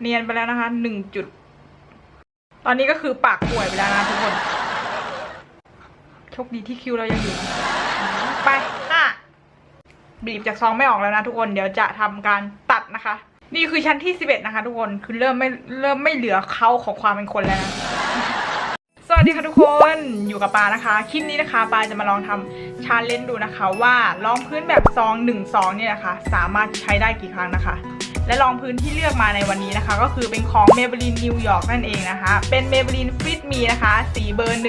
เนียนไปแล้วนะคะหนึ่งจุด ตอนนี้ก็คือปากป่วยไปแล้วนะทุกคน โชคดีที่คิวเรายังอยู่ ไปห้าบีบจากซองไม่ออกแล้วนะทุกคน เดี๋ยวจะทำการตัดนะคะ นี่คือชั้นที่สิบเอ็ดนะคะ ทุกคน คือเริ่มไม่เริ่มไม่เหลือเขาของความเป็นคนแล้วนะสวัสดีค่ะทุกคนอยู่กับปานะคะ คลิปนี้นะคะปาจะมาลองทำชาเลนจ์ดูนะคะ ว่ารองพื้นแบบซองหนึ่งซองเนี่ยนะคะ สามารถใช้ได้กี่ครั้งนะคะ และรองพื้นที่เลือกมาในวันนี้นะคะ ก็คือเป็นของ Maybelline New York นั่นเองนะคะ เป็น Maybelline Fit Me นะคะ สีเบอร์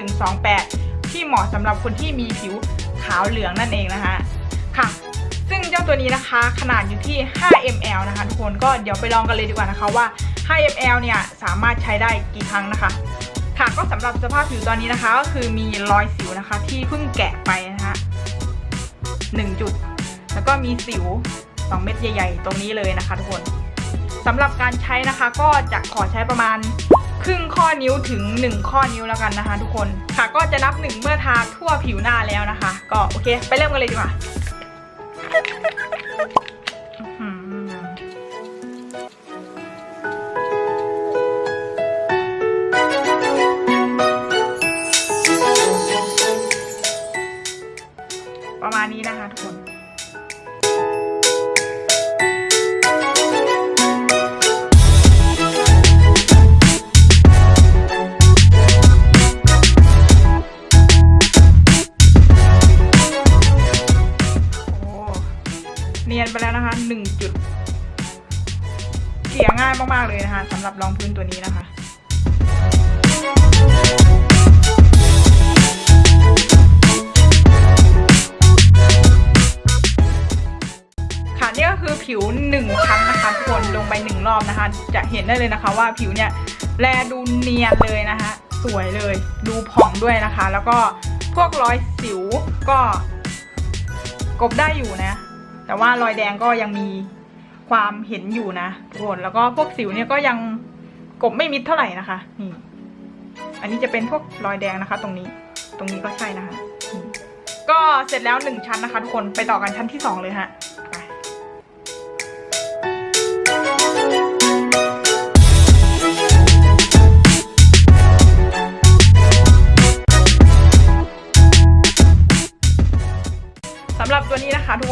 128 ที่เหมาะสำหรับคนที่มีผิวขาวเหลืองนั่นเองนะคะค่ะ ซึ่งเจ้าตัวนี้นะคะขนาดอยู่ที่ 5 ml นะคะทุกคนก็เดี๋ยวไปลองกันเลยดีกว่านะคะว่า 5 ml เนี่ยสามารถใช้ได้กี่ครั้งนะคะค่ะก็สำหรับสภาพผิวตอนนี้นะคะ ก็คือมีรอยสิวนะคะ ที่เพิ่งแกะไปนะคะหนึ่งจุด แล้วก็มีสิว 2 เม็ดใหญ่ๆ ตรงนี้เลยนะคะทุกคนสำหรับการใช้นะคะก็จะขอใช้ประมาณครึ่งข้อนิ้วถึง 1 ข้อนิ้วแล้วกันนะคะ ทุกคนค่ะก็จะนับหนึ่งเมื่อทาทั่วผิวหน้าแล้วนะคะ ก็โอเคไปเริ่มกันเลยดีกว่าประมาณนี้นะคะทุกคน มากๆเลยนะคะสำหรับรองพื้นตัวนี้นะคะค่ะนี่ก็คือผิวหนึ่งชั้นนะคะทุกคนลงไปหนึ่งรอบนะคะ จะเห็นได้เลยนะคะว่าผิวเนี่ยแลดูเนียนเลยนะคะสวยเลยดูผ่องด้วยนะคะ แล้วก็พวกรอยสิวก็กบได้อยู่นะ แต่ว่ารอยแดงก็ยังมี ความเห็นอยู่นะทุกคนแล้วก็พวกสิวเนี่ยก็ยังกบไม่มิดเท่าไหร่นะคะนี่อันนี้จะเป็นพวกรอยแดงนะคะ ตรงนี้ ตรงนี้ก็ใช่นะคะก็เสร็จแล้วหนึ่งชั้นนะคะทุกคนไปต่อกันชั้นที่สองเลยฮะ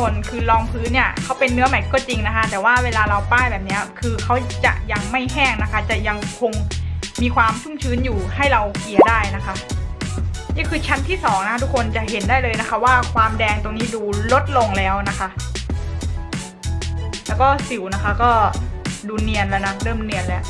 คนคือรองพื้นเนี่ยเขาเป็นเนื้อแม็กก็จริงนะคะ แต่ว่าเวลาเราป้ายแบบนี้คือเขาจะยังไม่แห้งนะคะ จะยังคงมีความชุ่มชื้นอยู่ให้เราเกลี่ยได้นะคะ นี่คือชั้นที่สองนะคะทุกคนจะเห็นได้เลยนะคะ ว่าความแดงตรงนี้ดูลดลงแล้วนะคะ แล้วก็สิวนะคะก็ดูเนียนแล้วนะเริ่มเนียนแล้ว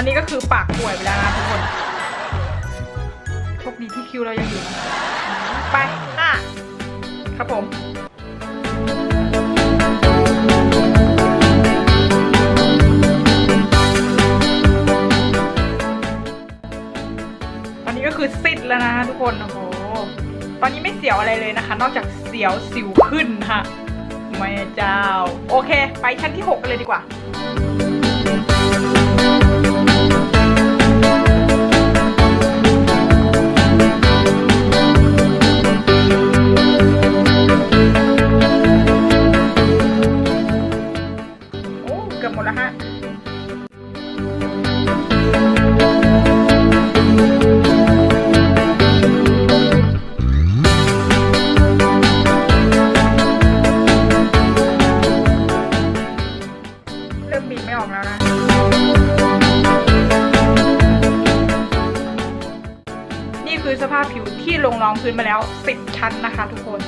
อนนี้ก็คือปากป่วยไปแล้วนะทุกคนโชคดีที่คิวเรายังอยู่ ไปห้าครับผมตอนนี้ก็คือซิดแล้วนะทุกคนโอ้โหตอนนี้ไม่เสียวอะไรเลยนะคะ นอกจากเสียวสิวขึ้นค่ะไม่เจ้า โอเค ไปชั้นที่ 6 กันเลยดีกว่า คือสภาพผิวที่ลงรองพื้นมาแล้ว 10 ชั้นนะคะ ทุกคน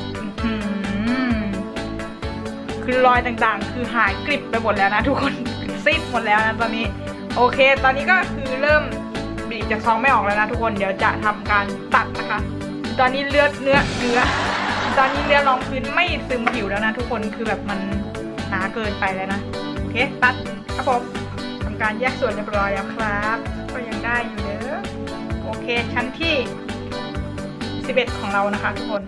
คือรอยต่างๆ คือหายกริบไปหมดแล้วนะ ทุกคนซีดหมดแล้วนะตอนนี้ โอเค ตอนนี้ก็คือเริ่มบีบจากซองไม่ออกแล้วนะทุกคนเดี๋ยวจะทำการตัดนะคะ ตอนนี้เลือดเนื้อเนื้อตอนนี้เนื้อรองพื้นไม่ซึมผิวแล้วนะ ทุกคนคือแบบมันหนาเกินไปแล้วนะโอเคตัดครับผมทำการแยกส่วนเรียบร้อยแล้วครับ ก็ยังได้อยู่เด้อโอเคชั้นที่ สิบเอ็ดของเรานะคะทุกคน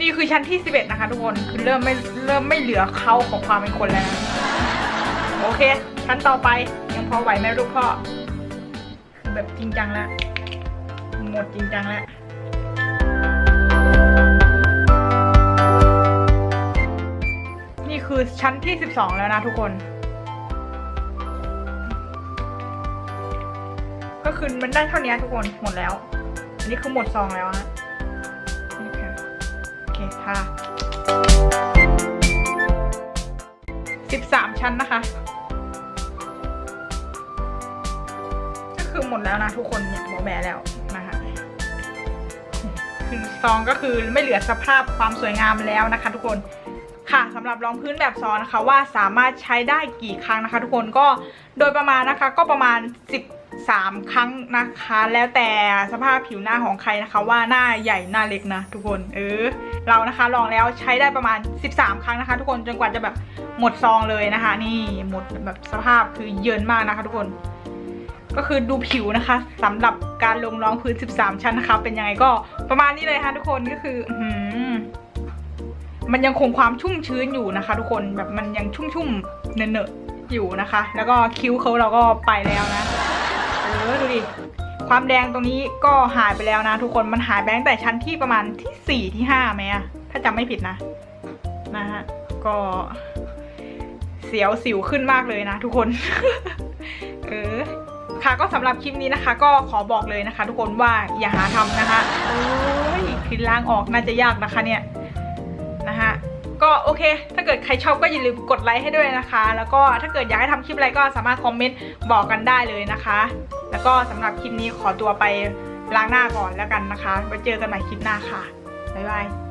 นี่คือชั้นที่สิบเอ็ดนะคะทุกคน คือเริ่มไม่เริ่มไม่เหลือเขาของความเป็นคนแล้วนะโอเค ชั้นต่อไปยังพอไหวไหมลูกพ่อ คือแบบจริงจังแล้ว หมดจริงจังแล้วนี่คือชั้นที่สิบสองแล้วนะทุกคน คือมันได้เท่านี้ทุกคนหมดแล้ว อันนี้คือหมดซองแล้วฮะนี่ค่ะโอเคค่ะสิบสามชั้นนะคะ ก็คือหมดแล้วนะทุกคนเนี่ยบอแบแล้วนะคะคือซองก็คือไม่เหลือสภาพความสวยงามแล้วนะคะ ทุกคนค่ะสำหรับรองพื้นแบบซองนะคะว่าสามารถใช้ได้กี่ครั้งนะคะ ทุกคนก็โดยประมาณนะคะ ก็ประมาณ 3 ครั้งนะคะ แล้วแต่สภาพผิวหน้าของใครนะคะ ว่าหน้าใหญ่หน้าเล็กนะ ทุกคนเออเรานะคะลองแล้วใช้ได้ประมาณ 13 ครั้งนะคะ ทุกคนจนกว่าจะแบบหมดซองเลยนะคะ นี่หมดแบบสภาพคือเยินมากนะคะ ทุกคน ก็คือดูผิวนะคะสำหรับการลงรองพื้น 13 ชั้นนะคะ เป็นยังไงก็ประมาณนี้เลยค่ะทุกคนก็คืออืมันยังคงความชุ่มชื้นอยู่นะคะ ทุกคนแบบมันยังชุ่มๆเนอะๆอยู่นะคะ แล้วก็คิ้วเขาเราก็ไปแล้วนะ ออดูดิ ความแดงตรงนี้ก็หายไปแล้วนะ ทุกคน มันหายไปตั้งแต่ชั้นที่ประมาณที่สี่ที่ห้าไหมอะถ้าจำไม่ผิดนะ นะฮะ ก็ เสียวสิวขึ้นมากเลยนะทุกคน เออ ค่ะก็สำหรับคลิปนี้นะคะ ก็ขอบอกเลยนะคะ ทุกคนว่าอย่าหาทำนะคะโอ้ยคือล้างออกน่าจะยากนะคะเนี่ย นะคะก็โอเค ถ้าเกิดใครชอบก็อย่าลืมกดไลค์ให้ด้วยนะคะ แล้วก็ถ้าเกิดอยากให้ทำคลิปอะไรก็สามารถคอมเมนต์บอกกันได้เลยนะคะ แล้วก็สำหรับคลิปนี้ขอตัวไปล้างหน้าก่อนแล้วกันนะคะไว้เจอกันใหม่คลิปหน้าค่ะบ๊ายบาย